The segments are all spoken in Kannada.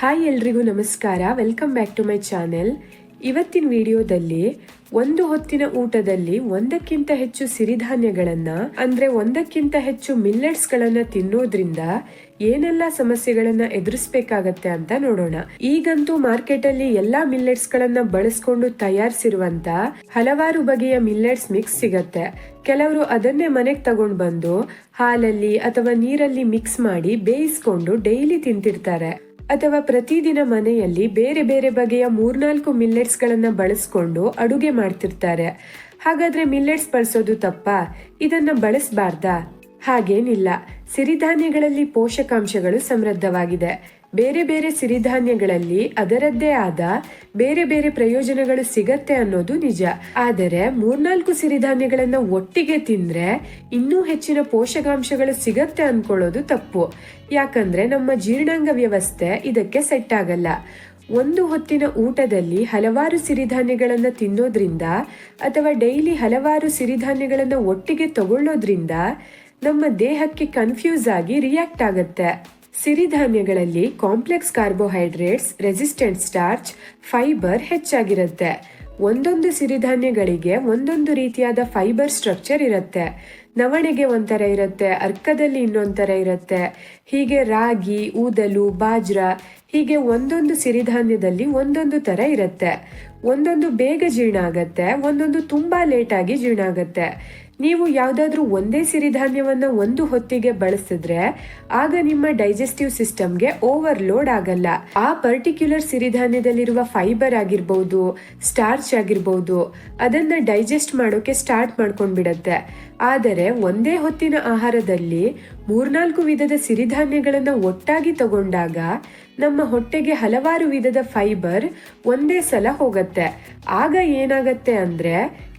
ಹಾಯ್ ಎಲ್ರಿಗೂ ನಮಸ್ಕಾರ. Welcome back to my channel ಇವತ್ತಿನ ವಿಡಿಯೋದಲ್ಲಿ ಒಂದು ಹೊತ್ತಿನ ಊಟದಲ್ಲಿ ಒಂದಕ್ಕಿಂತ ಹೆಚ್ಚು ಸಿರಿಧಾನ್ಯಗಳನ್ನ, ಅಂದ್ರೆ ಒಂದಕ್ಕಿಂತ ಹೆಚ್ಚು ಮಿಲ್ಲೆಟ್ಸ್ ಗಳನ್ನ ತಿನ್ನೋದ್ರಿಂದ ಏನೆಲ್ಲ ಸಮಸ್ಯೆಗಳನ್ನ ಎದುರಿಸಬೇಕಾಗತ್ತೆ ಅಂತ ನೋಡೋಣ. ಈಗಂತೂ ಮಾರ್ಕೆಟ್ ಅಲ್ಲಿ ಎಲ್ಲಾ ಮಿಲ್ಲೆಟ್ಸ್ ಗಳನ್ನ ಬಳಸ್ಕೊಂಡು ತಯಾರಿಸಿರುವಂತ ಹಲವಾರು ಬಗೆಯ ಮಿಲ್ಲೆಟ್ಸ್ ಮಿಕ್ಸ್ ಸಿಗತ್ತೆ. ಕೆಲವರು ಅದನ್ನೇ ಮನೆಗೆ ತಗೊಂಡು ಬಂದು ಹಾಲಲ್ಲಿ ಅಥವಾ ನೀರಲ್ಲಿ ಮಿಕ್ಸ್ ಮಾಡಿ ಬೇಯಿಸ್ಕೊಂಡು ಡೈಲಿ ತಿಂತಿರ್ತಾರೆ. ಅಥವಾ ಪ್ರತಿದಿನ ಮನೆಯಲ್ಲಿ ಬೇರೆ ಬೇರೆ ಬಗೆಯ ಮೂರ್ನಾಲ್ಕು ಮಿಲ್ಲೆಟ್ಸ್ಗಳನ್ನು ಬಳಸ್ಕೊಂಡು ಅಡುಗೆ ಮಾಡ್ತಿರ್ತಾರೆ. ಹಾಗಾದ್ರೆ ಮಿಲ್ಲೆಟ್ಸ್ ಬಳಸೋದು ತಪ್ಪಾ? ಇದನ್ನ ಬಳಸಬಾರ್ದಾ? ಹಾಗೇನಿಲ್ಲ. ಸಿರಿಧಾನ್ಯಗಳಲ್ಲಿ ಪೋಷಕಾಂಶಗಳು ಸಮೃದ್ಧವಾಗಿದೆ. ಬೇರೆ ಬೇರೆ ಸಿರಿಧಾನ್ಯಗಳಲ್ಲಿ ಅದರದ್ದೇ ಆದ ಬೇರೆ ಬೇರೆ ಪ್ರಯೋಜನಗಳು ಸಿಗತ್ತೆ ಅನ್ನೋದು ನಿಜ. ಆದರೆ ಮೂರ್ನಾಲ್ಕು ಸಿರಿಧಾನ್ಯಗಳನ್ನ ಒಟ್ಟಿಗೆ ತಿಂದ್ರೆ ಇನ್ನೂ ಹೆಚ್ಚಿನ ಪೋಷಕಾಂಶಗಳು ಸಿಗತ್ತೆ ಅನ್ಕೊಳ್ಳೋದು ತಪ್ಪು. ಯಾಕಂದ್ರೆ ನಮ್ಮ ಜೀರ್ಣಾಂಗ ವ್ಯವಸ್ಥೆ ಇದಕ್ಕೆ ಸೆಟ್ ಆಗಲ್ಲ. ಒಂದು ಹೊತ್ತಿನ ಊಟದಲ್ಲಿ ಹಲವಾರು ಸಿರಿಧಾನ್ಯಗಳನ್ನು ತಿನ್ನೋದ್ರಿಂದ ಅಥವಾ ಡೈಲಿ ಹಲವಾರು ಸಿರಿಧಾನ್ಯಗಳನ್ನು ಒಟ್ಟಿಗೆ ತಗೊಳ್ಳೋದ್ರಿಂದ ನಮ್ಮ ದೇಹಕ್ಕೆ ಕನ್ಫ್ಯೂಸ್ ಆಗಿ ರಿಯಾಕ್ಟ್ ಆಗತ್ತೆ. ಸಿರಿಧಾನ್ಯಗಳಲ್ಲಿ complex carbohydrates, resistant starch, fibre ಹೆಚ್ಚಾಗಿರುತ್ತೆ. ಒಂದೊಂದು ಸಿರಿಧಾನ್ಯಗಳಿಗೆ ಒಂದೊಂದು ರೀತಿಯಾದ ಫೈಬರ್ ಸ್ಟ್ರಕ್ಚರ್ ಇರುತ್ತೆ. ನವಣೆಗೆ ಒಂಥರ ಇರುತ್ತೆ, ಅರ್ಕದಲ್ಲಿ ಇನ್ನೊಂಥರ ಇರುತ್ತೆ. ಹೀಗೆ ರಾಗಿ, ಊದಲು, ಬಾಜ್ರಾ, ಹೀಗೆ ಒಂದೊಂದು ಸಿರಿಧಾನ್ಯದಲ್ಲಿ ಒಂದೊಂದು ತರ ಇರುತ್ತೆ. ಒಂದೊಂದು ಬೇಗ ಜೀರ್ಣ ಆಗತ್ತೆ ಒಂದೊಂದು ತುಂಬಾ ಲೇಟಾಗಿ ಜೀರ್ಣ ಆಗತ್ತೆ ನೀವು ಯಾವುದಾದ್ರೂ ಒಂದೇ ಸಿರಿಧಾನ್ಯವನ್ನ ಒಂದು ಹೊತ್ತಿಗೆ ಬಳಸಿದ್ರೆ ಆಗ ನಿಮ್ಮ ಡೈಜೆಸ್ಟಿವ್ ಸಿಸ್ಟಮ್ಗೆ ಓವರ್ಲೋಡ್ ಆಗಲ್ಲ. ಆ ಪರ್ಟಿಕ್ಯುಲರ್ ಸಿರಿಧಾನ್ಯದಲ್ಲಿರುವ ಫೈಬರ್ ಆಗಿರ್ಬೋದು, ಸ್ಟಾರ್ಚ್ ಆಗಿರ್ಬೋದು, ಅದನ್ನ ಡೈಜೆಸ್ಟ್ ಮಾಡೋಕೆ ಸ್ಟಾರ್ಟ್ ಮಾಡ್ಕೊಂಡ್ಬಿಡತ್ತೆ. ಆದರೆ ಒಂದೇ ಹೊತ್ತಿನ ಆಹಾರದಲ್ಲಿ ಮೂರ್ನಾಲ್ಕು ವಿಧದ ಸಿರಿಧಾನ್ಯಗಳನ್ನು ಒಟ್ಟಾಗಿ ತಗೊಂಡಾಗ ನಮ್ಮ ಹೊಟ್ಟೆಗೆ ಹಲವಾರು ವಿಧದ ಫೈಬರ್ ಒಂದೇ ಸಲ ಹೋಗತ್ತೆ. ಆಗ ಏನಾಗತ್ತೆ ಅಂದ್ರೆ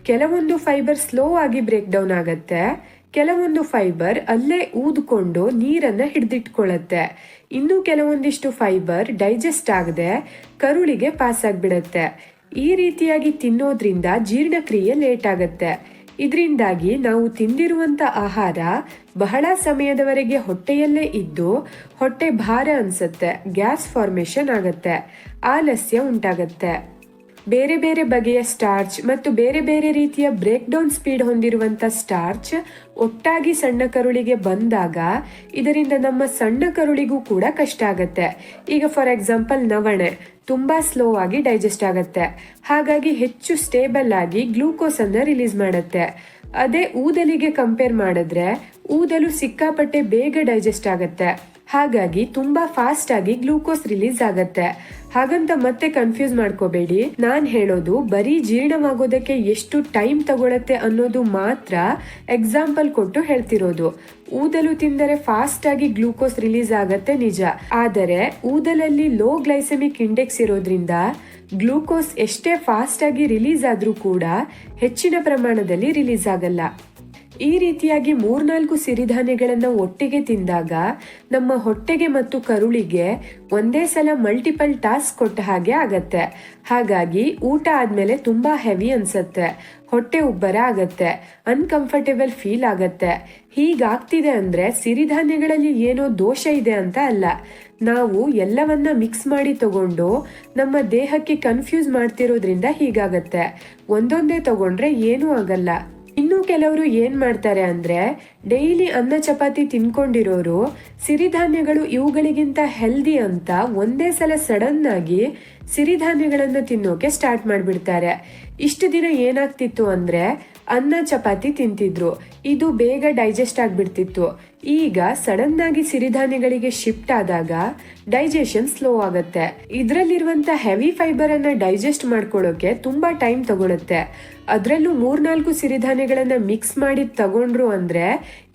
ಕೆಲವೊಂದು ಫೈಬರ್ ಸ್ಲೋ ಆಗಿ ಬ್ರೇಕ್ ಡೌನ್ ಆಗತ್ತೆ, ಕೆಲವೊಂದು ಫೈಬರ್ ಅಲ್ಲೇ ಊದ್ಕೊಂಡು ನೀರನ್ನು ಹಿಡಿದಿಟ್ಕೊಳ್ಳತ್ತೆ ಇನ್ನು ಕೆಲವೊಂದಿಷ್ಟು ಫೈಬರ್ ಡೈಜೆಸ್ಟ್ ಆಗದೆ ಕರುಳಿಗೆ ಪಾಸ್ ಆಗ್ಬಿಡತ್ತೆ. ಈ ರೀತಿಯಾಗಿ ತಿನ್ನೋದ್ರಿಂದ ಜೀರ್ಣಕ್ರಿಯೆ ಲೇಟ್ ಆಗುತ್ತೆ. ಇದರಿಂದಾಗಿ ನಾವು ತಿಂದಿರುವಂಥ ಆಹಾರ ಬಹಳ ಸಮಯದವರೆಗೆ ಹೊಟ್ಟೆಯಲ್ಲೇ ಇದ್ದು ಹೊಟ್ಟೆ ಭಾರ ಅನ್ಸತ್ತೆ, ಗ್ಯಾಸ್ ಫಾರ್ಮೇಷನ್ ಆಗತ್ತೆ, ಆಲಸ್ಯ ಉಂಟಾಗತ್ತೆ. ಬೇರೆ ಬೇರೆ ಬಗೆಯ ಸ್ಟಾರ್ಚ್ ಮತ್ತು ಬೇರೆ ಬೇರೆ ರೀತಿಯ ಬ್ರೇಕ್ ಡೌನ್ ಸ್ಪೀಡ್ ಹೊಂದಿರುವಂಥ ಸ್ಟಾರ್ಚ್ ಒಟ್ಟಾಗಿ ಸಣ್ಣ ಕರುಳಿಗೆ ಬಂದಾಗ ಇದರಿಂದ ನಮ್ಮ ಸಣ್ಣ ಕರುಳಿಗೂ ಕೂಡ ಕಷ್ಟ ಆಗತ್ತೆ. ಈಗ ಫಾರ್ ಎಕ್ಸಾಂಪಲ್ ನವಣೆ ತುಂಬಾ ಸ್ಲೋ ಆಗಿ ಡೈಜೆಸ್ಟ್ ಆಗತ್ತೆ. ಹಾಗಾಗಿ ಹೆಚ್ಚು ಸ್ಟೇಬಲ್ ಆಗಿ ಗ್ಲೂಕೋಸ್ ಅನ್ನ ರಿಲೀಸ್ ಮಾಡುತ್ತೆ. ಅದೇ ಊದಲಿಗೆ ಕಂಪೇರ್ ಮಾಡಿದ್ರೆ ಊದಲು ಸಿಕ್ಕಾಪಟ್ಟೆ ಬೇಗ ಡೈಜೆಸ್ಟ್ ಆಗತ್ತೆ. ಹಾಗಾಗಿ ತುಂಬಾ ಫಾಸ್ಟ್ ಆಗಿ ಗ್ಲೂಕೋಸ್ ರಿಲೀಸ್ ಆಗತ್ತೆ. ಹಾಗಂತ ಮತ್ತೆ ಕನ್ಫ್ಯೂಸ್ ಮಾಡ್ಕೋಬೇಡಿ. ನಾನ್ ಹೇಳೋದು ಬರೀ ಜೀರ್ಣವಾಗೋದಕ್ಕೆ ಎಷ್ಟು ಟೈಮ್ ತಗೊಳತ್ತೆ ಅನ್ನೋದು ಮಾತ್ರ ಎಕ್ಸಾಂಪಲ್ ಕೊಟ್ಟು ಹೇಳ್ತಿರೋದು. ಊದಲು ತಿಂದರೆ ಫಾಸ್ಟ್ ಆಗಿ ಗ್ಲೂಕೋಸ್ ರಿಲೀಸ್ ಆಗತ್ತೆ ನಿಜ. ಆದರೆ ಊದಲಲ್ಲಿ ಲೋ ಗ್ಲೈಸೆಮಿಕ್ ಇಂಡೆಕ್ಸ್ ಇರೋದ್ರಿಂದ ಗ್ಲೂಕೋಸ್ ಎಷ್ಟೇ ಫಾಸ್ಟ್ ಆಗಿ ರಿಲೀಸ್ ಆದ್ರೂ ಕೂಡ ಹೆಚ್ಚಿನ ಪ್ರಮಾಣದಲ್ಲಿ ರಿಲೀಸ್ ಆಗಲ್ಲ. ಈ ರೀತಿಯಾಗಿ ಮೂರ್ನಾಲ್ಕು ಸಿರಿಧಾನ್ಯಗಳನ್ನು ಒಟ್ಟಿಗೆ ತಿಂದಾಗ ನಮ್ಮ ಹೊಟ್ಟೆಗೆ ಮತ್ತು ಕರುಳಿಗೆ ಒಂದೇ ಸಲ ಮಲ್ಟಿಪಲ್ ಟಾಸ್ಕ್ ಕೊಟ್ಟ ಹಾಗೆ ಆಗತ್ತೆ. ಹಾಗಾಗಿ ಊಟ ಆದ್ಮೇಲೆ ತುಂಬಾ ಹೆವಿ ಅನ್ಸತ್ತೆ. ಹೊಟ್ಟೆ ಉಬ್ಬರ ಆಗತ್ತೆ. ಅನ್ಕಂಫರ್ಟೇಬಲ್ ಫೀಲ್ ಆಗತ್ತೆ. ಹೀಗಾಗ್ತಿದೆ ಅಂದ್ರೆ ಸಿರಿಧಾನ್ಯಗಳಲ್ಲಿ ಏನೋ ದೋಷ ಇದೆ ಅಂತ ಅಲ್ಲ. ನಾವು ಎಲ್ಲವನ್ನ ಮಿಕ್ಸ್ ಮಾಡಿ ತಗೊಂಡು ನಮ್ಮ ದೇಹಕ್ಕೆ ಕನ್ಫ್ಯೂಸ್ ಮಾಡ್ತಿರೋದ್ರಿಂದ ಹೀಗಾಗತ್ತೆ. ಒಂದೊಂದೇ ತಗೊಂಡ್ರೆ ಏನೂ ಆಗಲ್ಲ. ಇನ್ನು ಕೆಲವರು ಏನ್ ಮಾಡ್ತಾರೆ ಅಂದ್ರೆ ಡೈಲಿ ಅನ್ನ ಚಪಾತಿ ತಿನ್ಕೊಂಡಿರೋರು, ಸಿರಿಧಾನ್ಯಗಳು ಇವುಗಳಿಗಿಂತ ಹೆಲ್ದಿ ಅಂತ ಒಂದೇ ಸಲ ಸಡನ್ ಆಗಿ ಸಿರಿಧಾನ್ಯಗಳನ್ನ ತಿನ್ನೋಕೆ ಸ್ಟಾರ್ಟ್ ಮಾಡ್ಬಿಡ್ತಾರೆ. ಇಷ್ಟು ದಿನ ಏನಾಗ್ತಿತ್ತು ಅಂದ್ರೆ ಅನ್ನ ಚಪಾತಿ ತಿಂತಿದ್ರು. ಇದು ಬೇಗ ಡೈಜೆಸ್ಟ್ ಆಗಿಬಿಡ್ತಿತ್ತು. ಈಗ ಸಡನ್ ಆಗಿ ಸಿರಿಧಾನ್ಯಗಳಿಗೆ ಶಿಫ್ಟ್ ಆದಾಗ ಡೈಜೆಷನ್ ಸ್ಲೋ ಆಗುತ್ತೆ. ಇದರಲ್ಲಿರುವಂತ ಹೆವಿ ಫೈಬರ್ ಅನ್ನ ಡೈಜೆಸ್ಟ್ ಮಾಡ್ಕೊಳ್ಳೋಕೆ ತುಂಬಾ ಟೈಮ್ ತಗೊಳುತ್ತೆ. ಅದರಲ್ಲೂ ಮೂರ್ನಾಲ್ಕು ಸಿರಿಧಾನ್ಯಗಳನ್ನ ಮಿಕ್ಸ್ ಮಾಡಿ ತಗೊಂಡ್ರು ಅಂದ್ರೆ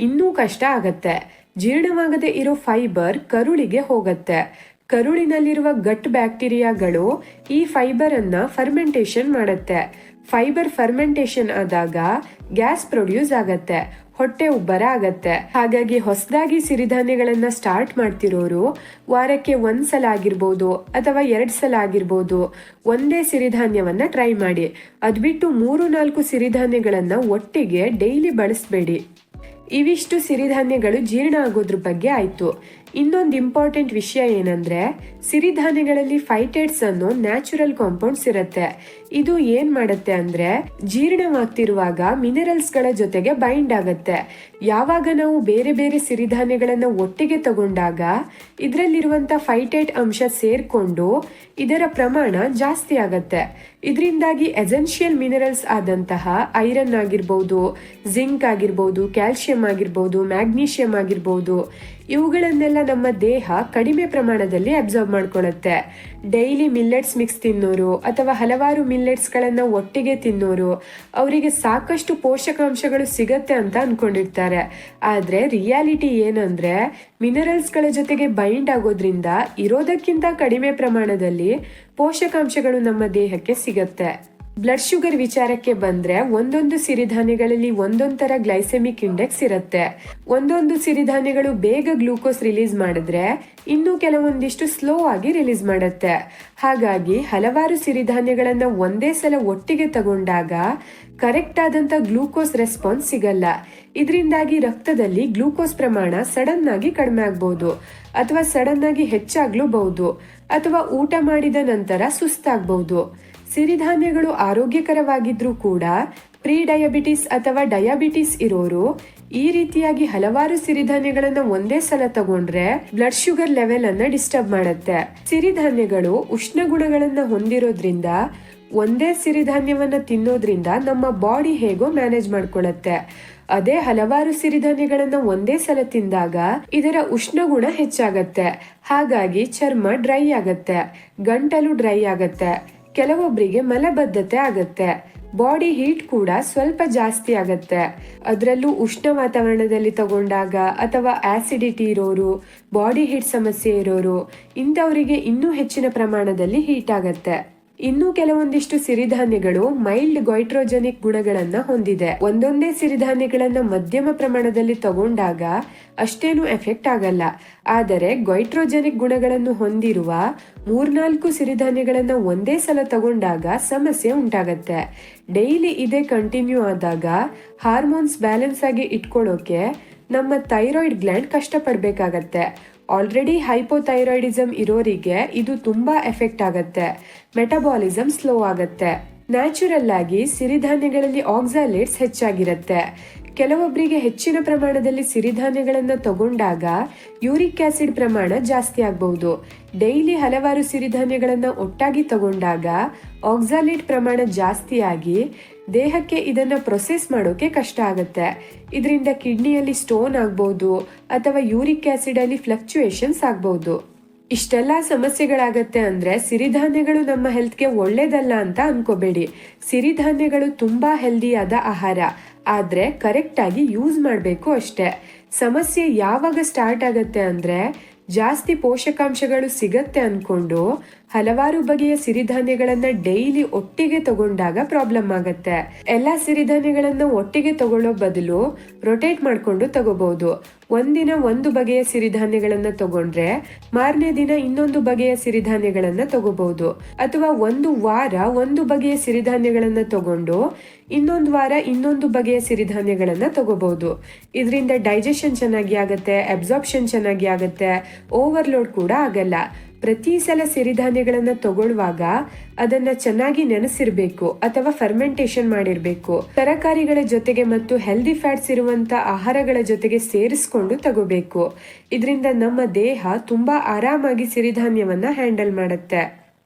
ಇನ್ನೂ ಕಷ್ಟ ಆಗತ್ತೆ. ಜೀರ್ಣವಾಗದೆ ಇರೋ ಫೈಬರ್ ಕರುಳಿಗೆ ಹೋಗತ್ತೆ. ಕರುಳಿನಲ್ಲಿರುವ ಗಟ್ ಬ್ಯಾಕ್ಟೀರಿಯಾಗಳು ಈ ಫೈಬರ್ ಅನ್ನ ಫರ್ಮೆಂಟೇಶನ್ ಮಾಡುತ್ತೆ. ಫೈಬರ್ ಫರ್ಮೆಂಟೇಷನ್ ಆದಾಗ ಗ್ಯಾಸ್ ಪ್ರೊಡ್ಯೂಸ್ ಆಗತ್ತೆ, ಹೊಟ್ಟೆ ಉಬ್ಬರ ಆಗತ್ತೆ. ಹಾಗಾಗಿ ಹೊಸದಾಗಿ ಸಿರಿಧಾನ್ಯಗಳನ್ನ ಸ್ಟಾರ್ಟ್ ಮಾಡ್ತಿರೋರು ವಾರಕ್ಕೆ ಒಂದ್ ಸಲ ಆಗಿರ್ಬೋದು ಅಥವಾ ಎರಡ್ ಸಲ ಆಗಿರ್ಬೋದು ಒಂದೇ ಸಿರಿಧಾನ್ಯವನ್ನ ಟ್ರೈ ಮಾಡಿ. ಅದ್ಬಿಟ್ಟು ಮೂರು ನಾಲ್ಕು ಸಿರಿಧಾನ್ಯಗಳನ್ನ ಒಟ್ಟಿಗೆ ಡೈಲಿ ಬಳಸಬೇಡಿ. ಇವಿಷ್ಟು ಸಿರಿಧಾನ್ಯಗಳು ಜೀರ್ಣ ಆಗೋದ್ರ ಬಗ್ಗೆ ಆಯ್ತು. ಇನ್ನೊಂದು ಇಂಪಾರ್ಟೆಂಟ್ ವಿಷಯ ಏನಂದ್ರೆ ಸಿರಿಧಾನ್ಯಗಳಲ್ಲಿ ಫೈಟೇಟ್ಸ್ ಅನ್ನೋ ನ್ಯಾಚುರಲ್ ಕಾಂಪೌಂಡ್ಸ್ ಇರುತ್ತೆ. ಇದು ಏನ್ ಮಾಡುತ್ತೆ ಅಂದ್ರೆ ಜೀರ್ಣವಾಗ್ತಿರುವಾಗ ಮಿನರಲ್ಸ್ಗಳ ಜೊತೆಗೆ ಬೈಂಡ್ ಆಗತ್ತೆ. ಯಾವಾಗ ನಾವು ಬೇರೆ ಬೇರೆ ಸಿರಿಧಾನ್ಯಗಳನ್ನ ಒಟ್ಟಿಗೆ ತಗೊಂಡಾಗ ಇದರಲ್ಲಿರುವಂತ ಫೈಟೇಟ್ ಅಂಶ ಸೇರ್ಕೊಂಡು ಇದರ ಪ್ರಮಾಣ ಜಾಸ್ತಿ ಆಗತ್ತೆ. ಇದರಿಂದಾಗಿ ಎಸೆನ್ಷಿಯಲ್ ಮಿನರಲ್ಸ್ ಆದಂತಹ ಐರನ್ ಆಗಿರ್ಬೋದು, ಜಿಂಕ್ ಆಗಿರ್ಬೋದು ಕ್ಯಾಲ್ಸಿಯಂ ಆಗಿರ್ಬೋದು, ಮ್ಯಾಗ್ನೀಷಿಯಂ ಆಗಿರ್ಬೋದು, ಇವುಗಳನ್ನೆಲ್ಲ ನಮ್ಮ ದೇಹ ಕಡಿಮೆ ಪ್ರಮಾಣದಲ್ಲಿ ಅಬ್ಸರ್ವ್ ಮಾಡ್ಕೊಳ್ಳುತ್ತೆ ಡೈಲಿ ಮಿಲ್ಲೆಟ್ಸ್ ಮಿಕ್ಸ್ ತಿನ್ನೋರು ಅಥವಾ ಹಲವಾರು ಮಿಲ್ಲೆಟ್ಸ್ ಗಳನ್ನ ಒಟ್ಟಿಗೆ ತಿನ್ನೋರು, ಅವರಿಗೆ ಸಾಕಷ್ಟು ಪೋಷಕಾಂಶಗಳು ಸಿಗತ್ತೆ ಅಂತ ಅಂದ್ಕೊಂಡಿರ್ತಾರೆ ಆದ್ರೆ ರಿಯಾಲಿಟಿ ಏನಂದರೆ, ಮಿನರಲ್ಸ್ಗಳ ಜೊತೆಗೆ ಬೈಂಡ್ ಆಗೋದ್ರಿಂದ ಇರೋದಕ್ಕಿಂತ ಕಡಿಮೆ ಪ್ರಮಾಣದಲ್ಲಿ ಪೋಷಕಾಂಶಗಳು ನಮ್ಮ ದೇಹಕ್ಕೆ ಸಿಗತ್ತೆ. ಬ್ಲಡ್ ಶುಗರ್ ವಿಚಾರಕ್ಕೆ ಬಂದ್ರೆ ಒಂದೊಂದು ಸಿರಿಧಾನ್ಯಗಳಲ್ಲಿ ಒಂದೊಂದ್ ತರ ಗ್ಲೈಸೆಮಿಕ್ ಇಂಡೆಕ್ಸ್ ಇರುತ್ತೆ. ಒಂದೊಂದು ಸಿರಿಧಾನ್ಯಗಳು ಬೇಗ ಗ್ಲೂಕೋಸ್ ರಿಲೀಸ್ ಮಾಡಿದ್ರೆ ಇನ್ನು ಕೆಲವೊಂದಿಷ್ಟು ಸ್ಲೋ ಆಗಿ ರಿಲೀಸ್ ಮಾಡುತ್ತೆ. ಹಾಗಾಗಿ ಹಲವಾರು ಸಿರಿಧಾನ್ಯಗಳನ್ನ ಒಂದೇ ಸಲ ಒಟ್ಟಿಗೆ ತಗೊಂಡಾಗ ಕರೆಕ್ಟ್ ಆದಂತ ಗ್ಲೂಕೋಸ್ ರೆಸ್ಪಾನ್ಸ್ ಸಿಗಲ್ಲ. ಇದರಿಂದಾಗಿ ರಕ್ತದಲ್ಲಿ ಗ್ಲೂಕೋಸ್ ಪ್ರಮಾಣ ಸಡನ್ ಆಗಿ ಕಡಿಮೆ ಆಗ್ಬಹುದು ಅಥವಾ ಸಡನ್ ಆಗಿ ಹೆಚ್ಚಾಗ್ಲೂಬಹುದು ಅಥವಾ ಊಟ ಮಾಡಿದ ನಂತರ ಸುಸ್ತಾಗಬಹುದು ಸಿರಿಧಾನ್ಯಗಳು ಆರೋಗ್ಯಕರವಾಗಿದ್ರೂ ಕೂಡ ಪ್ರೀ ಡಯಾಬಿಟಿಸ್ ಅಥವಾ ಡಯಾಬಿಟಿಸ್ ಇರೋರು ಈ ರೀತಿಯಾಗಿ ಹಲವಾರು ಸಿರಿಧಾನ್ಯಗಳನ್ನು ಒಂದೇ ಸಲ ತಗೊಂಡ್ರೆ ಬ್ಲಡ್ ಶುಗರ್ ಲೆವೆಲ್ ಅನ್ನ ಡಿಸ್ಟರ್ಬ್ ಮಾಡುತ್ತೆ. ಸಿರಿಧಾನ್ಯಗಳು ಉಷ್ಣ ಗುಣಗಳನ್ನ ಹೊಂದಿರೋದ್ರಿಂದ ಒಂದೇ ಸಿರಿಧಾನ್ಯವನ್ನ ತಿನ್ನೋದ್ರಿಂದ ನಮ್ಮ ಬಾಡಿ ಹೇಗೋ ಮ್ಯಾನೇಜ್ ಮಾಡ್ಕೊಳ್ಳುತ್ತೆ ಅದೇ ಹಲವಾರು ಸಿರಿಧಾನ್ಯಗಳನ್ನ ಒಂದೇ ಸಲ ತಿಂದಾಗ ಇದರ ಉಷ್ಣಗುಣ ಹೆಚ್ಚಾಗತ್ತೆ. ಹಾಗಾಗಿ ಚರ್ಮ ಡ್ರೈ ಆಗತ್ತೆ. ಗಂಟಲು ಡ್ರೈ ಆಗತ್ತೆ. ಕೆಲವೊಬ್ಬರಿಗೆ ಮಲಬದ್ಧತೆ ಆಗತ್ತೆ. ಬಾಡಿ ಹೀಟ್ ಕೂಡ ಸ್ವಲ್ಪ ಜಾಸ್ತಿ ಆಗತ್ತೆ. ಅದರಲ್ಲೂ ಉಷ್ಣ ವಾತಾವರಣದಲ್ಲಿ ತಗೊಂಡಾಗ ಅಥವಾ ಆಸಿಡಿಟಿ ಇರೋರು ಬಾಡಿ ಹೀಟ್ ಸಮಸ್ಯೆ ಇರೋರು, ಇಂಥವರಿಗೆ ಇನ್ನೂ ಹೆಚ್ಚಿನ ಪ್ರಮಾಣದಲ್ಲಿ ಹೀಟ್ ಆಗತ್ತೆ. ಇನ್ನು ಕೆಲವೊಂದಿಷ್ಟು ಸಿರಿಧಾನ್ಯಗಳು ಮೈಲ್ಡ್ ಗೈಟ್ರೋಜೆನಿಕ್ ಗುಣಗಳನ್ನ ಹೊಂದಿದೆ. ಒಂದೊಂದೇ ಸಿರಿಧಾನ್ಯಗಳನ್ನ ಮಧ್ಯಮ ಪ್ರಮಾಣದಲ್ಲಿ ತಗೊಂಡಾಗ ಅಷ್ಟೇನು ಎಫೆಕ್ಟ್ ಆಗಲ್ಲ. ಆದರೆ ಗೈಟ್ರೋಜೆನಿಕ್ ಗುಣಗಳನ್ನು ಹೊಂದಿರುವ ಮೂರ್ನಾಲ್ಕು ಸಿರಿಧಾನ್ಯಗಳನ್ನ ಒಂದೇ ಸಲ ತಗೊಂಡಾಗ ಸಮಸ್ಯೆ ಉಂಟಾಗತ್ತೆ. ಡೈಲಿ ಇದೇ ಕಂಟಿನ್ಯೂ ಆದಾಗ ಹಾರ್ಮೋನ್ಸ್ ಬ್ಯಾಲೆನ್ಸ್ ಆಗಿ ಇಟ್ಕೊಳ್ಳೋಕೆ ನಮ್ಮ ಥೈರಾಯ್ಡ್ ಗ್ಲ್ಯಾಂಡ್ ಕಷ್ಟಪಡ್ಬೇಕಾಗತ್ತೆ. ಆಲ್ರೆಡಿ ಹೈಪೋಥೈರಾಯ್ಡಿಸಮ್ ಇರೋರಿಗೆ ಇದು ತುಂಬಾ ಎಫೆಕ್ಟ್ ಆಗತ್ತೆ. ಮೆಟಬಾಲಿಸಮ್ ಸ್ಲೋ ಆಗತ್ತೆ. ನ್ಯಾಚುರಲ್ ಆಗಿ ಸಿರಿಧಾನ್ಯಗಳಲ್ಲಿ ಆಕ್ಸಾಲೇಟ್ಸ್ ಹೆಚ್ಚಾಗಿರುತ್ತೆ. ಕೆಲವೊಬ್ಬರಿಗೆ ಹೆಚ್ಚಿನ ಪ್ರಮಾಣದಲ್ಲಿ ಸಿರಿಧಾನ್ಯಗಳನ್ನು ತಗೊಂಡಾಗ ಯೂರಿಕ್ ಆಸಿಡ್ ಪ್ರಮಾಣ ಜಾಸ್ತಿ ಆಗಬಹುದು. ಡೈಲಿ ಹಲವಾರು ಸಿರಿಧಾನ್ಯಗಳನ್ನು ಒಟ್ಟಾಗಿ ತಗೊಂಡಾಗ ಆಕ್ಸಾಲೇಟ್ ಪ್ರಮಾಣ ಜಾಸ್ತಿಯಾಗಿ ದೇಹಕ್ಕೆ ಇದನ್ನು ಪ್ರೊಸೆಸ್ ಮಾಡೋಕೆ ಕಷ್ಟ ಆಗುತ್ತೆ. ಇದರಿಂದ ಕಿಡ್ನಿಯಲ್ಲಿ ಸ್ಟೋನ್ ಆಗ್ಬಹುದು ಅಥವಾ ಯೂರಿಕ್ ಆಸಿಡ್ ಅಲ್ಲಿ ಫ್ಲಕ್ಚುಯೇಷನ್ಸ್ ಆಗ್ಬೋದು ಇಷ್ಟೆಲ್ಲ ಸಮಸ್ಯೆಗಳಾಗತ್ತೆ ಅಂದ್ರೆ ಸಿರಿಧಾನ್ಯಗಳು ನಮ್ಮ ಹೆಲ್ತ್ಗೆ ಒಳ್ಳೇದಲ್ಲ ಅಂತ ಅನ್ಕೋಬೇಡಿ. ಸಿರಿಧಾನ್ಯಗಳು ತುಂಬಾ ಹೆಲ್ದಿಯಾದ ಆಹಾರ. ಆದ್ರೆ ಕರೆಕ್ಟಾಗಿ ಯೂಸ್ ಮಾಡಬೇಕು ಅಷ್ಟೇ. ಸಮಸ್ಯೆ ಯಾವಾಗ ಸ್ಟಾರ್ಟ್ ಆಗುತ್ತೆ ಅಂದರೆ ಜಾಸ್ತಿ ಪೋಷಕಾಂಶಗಳು ಸಿಗತ್ತೆ ಅನ್ಕೊಂಡು ಹಲವಾರು ಬಗೆಯ ಸಿರಿಧಾನ್ಯಗಳನ್ನ ಡೈಲಿ ಒಟ್ಟಿಗೆ ತಗೊಂಡಾಗ ಪ್ರಾಬ್ಲಮ್ ಆಗತ್ತೆ. ಎಲ್ಲಾ ಸಿರಿಧಾನ್ಯಗಳನ್ನ ಒಟ್ಟಿಗೆ ತಗೊಳ್ಳೋ ಬದಲು ರೊಟೇಟ್ ಮಾಡ್ಕೊಂಡು ತಗೋಬಹುದು ಒಂದಿನ ಒಂದು ಬಗೆಯ ಸಿರಿಧಾನ್ಯಗಳನ್ನ ತಗೊಂಡ್ರೆ ಮಾರನೇ ದಿನ ಇನ್ನೊಂದು ಬಗೆಯ ಸಿರಿಧಾನ್ಯಗಳನ್ನ ತಗೋಬಹುದು ಅಥವಾ ಒಂದು ವಾರ ಒಂದು ಬಗೆಯ ಸಿರಿಧಾನ್ಯಗಳನ್ನ ತಗೊಂಡು ಇನ್ನೊಂದು ವಾರ ಇನ್ನೊಂದು ಬಗೆಯ ಸಿರಿಧಾನ್ಯಗಳನ್ನ ತಗೋಬಹುದು ಇದರಿಂದ ಡೈಜೆಷನ್ ಚೆನ್ನಾಗಿ ಆಗತ್ತೆ ಅಬ್ಸಾರ್ಪ್ಷನ್ ಚೆನ್ನಾಗಿ ಆಗತ್ತೆ ಓವರ್ಲೋಡ್ ಕೂಡ ಆಗಲ್ಲ. ಪ್ರತಿ ಸಲ ಸಿರಿಧಾನ್ಯಗಳನ್ನು ತಗೊಳ್ಳುವಾಗ ಅದನ್ನ ಚೆನ್ನಾಗಿ ನೆನೆಸಿರ್ಬೇಕು ಅಥವಾ ಫರ್ಮೆಂಟೇಶನ್ ಮಾಡಿರ್ಬೇಕು. ತರಕಾರಿಗಳ ಜೊತೆಗೆ ಮತ್ತು ಹೆಲ್ದಿ ಫ್ಯಾಟ್ಸ್ ಇರುವಂತ ಆಹಾರಗಳ ಜೊತೆಗೆ ಸೇರಿಸ್ಕೊಂಡು ತಗೋಬೇಕು. ಇದರಿಂದ ನಮ್ಮ ದೇಹ ತುಂಬಾ ಆರಾಮಾಗಿ ಸಿರಿಧಾನ್ಯವನ್ನ ಹ್ಯಾಂಡಲ್ ಮಾಡುತ್ತೆ.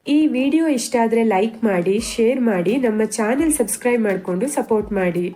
ಈ ವಿಡಿಯೋ ಇಷ್ಟ ಆದರೆ ಲೈಕ್ ಮಾಡಿ ಶೇರ್ ಮಾಡಿ, ನಮ್ಮ ಚಾನೆಲ್ ಸಬ್ಸ್ಕ್ರೈಬ್ ಮಾಡಿಕೊಂಡು ಸಪೋರ್ಟ್ ಮಾಡಿ.